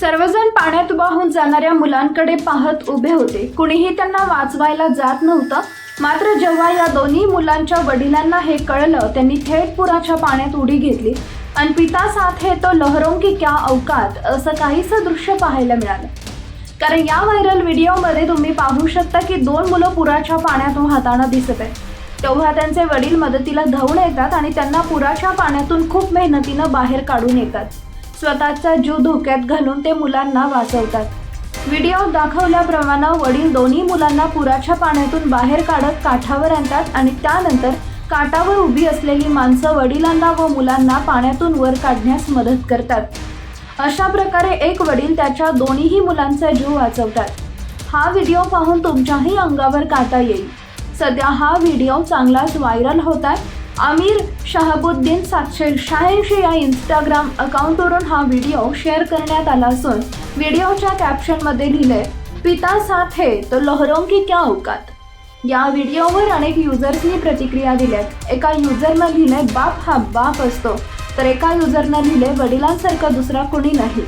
सर्वजण पाण्यात वाहून जाणाऱ्या मुलांकडे पाहत उभे होते. कुणीही त्यांना वाचवायला जात नव्हतं. मात्र जेव्हा या दोन्ही मुलांच्या वडिलांना हे कळलं त्यांनी थेट पुराच्या पाण्यात उडी घेतली. आणि पिता साथ हे तो लहरों की क्या अवकात असं काहीसं दृश्य पाहायला मिळालं. कारण या व्हायरल व्हिडिओमध्ये तुम्ही पाहू शकता की दोन मुलं पुराच्या पाण्यातून वाहताना दिसत आहेत. तेव्हा त्यांचे वडील मदतीला धावून येतात आणि त्यांना पुराच्या पाण्यातून खूप मेहनतीनं बाहेर काढून येतात. स्वतःचा जीव धोक्यात घालून ते मुलांना वाचवतात. व्हिडिओ दाखवल्याप्रमाणे वडील दोन्ही मुलांना पुराच्या पाण्यातून बाहेर काढत काठावर आणतात आणि त्यानंतर काठावर उभी असलेली माणसं वडिलांना व मुलांना पाण्यातून वर काढण्यास मदत करतात. अशा प्रकारे एक वडील त्याच्या दोन्हीही मुलांचा जीव वाचवतात. हा व्हिडिओ पाहून तुमच्याही अंगावर काटा येईल. सध्या हा व्हिडिओ चांगलाच व्हायरल होत आहे. आमिर शहाबुद्दीन सातशे शहाऐंशी या इंस्टाग्राम अकाउंटवरून हा व्हिडिओ शेअर करण्यात आला असून व्हिडिओच्या कॅप्शनमध्ये लिहिले पिता साथ है तो लहरों की क्या औकात? या व्हिडिओवर अनेक युजर्सनी प्रतिक्रिया दिल्यात. एका युजरनं लिहिले बाप हा बाप असतो. तर एका युजरनं लिहिले वडिलांसारखा दुसरा कोणी नाही.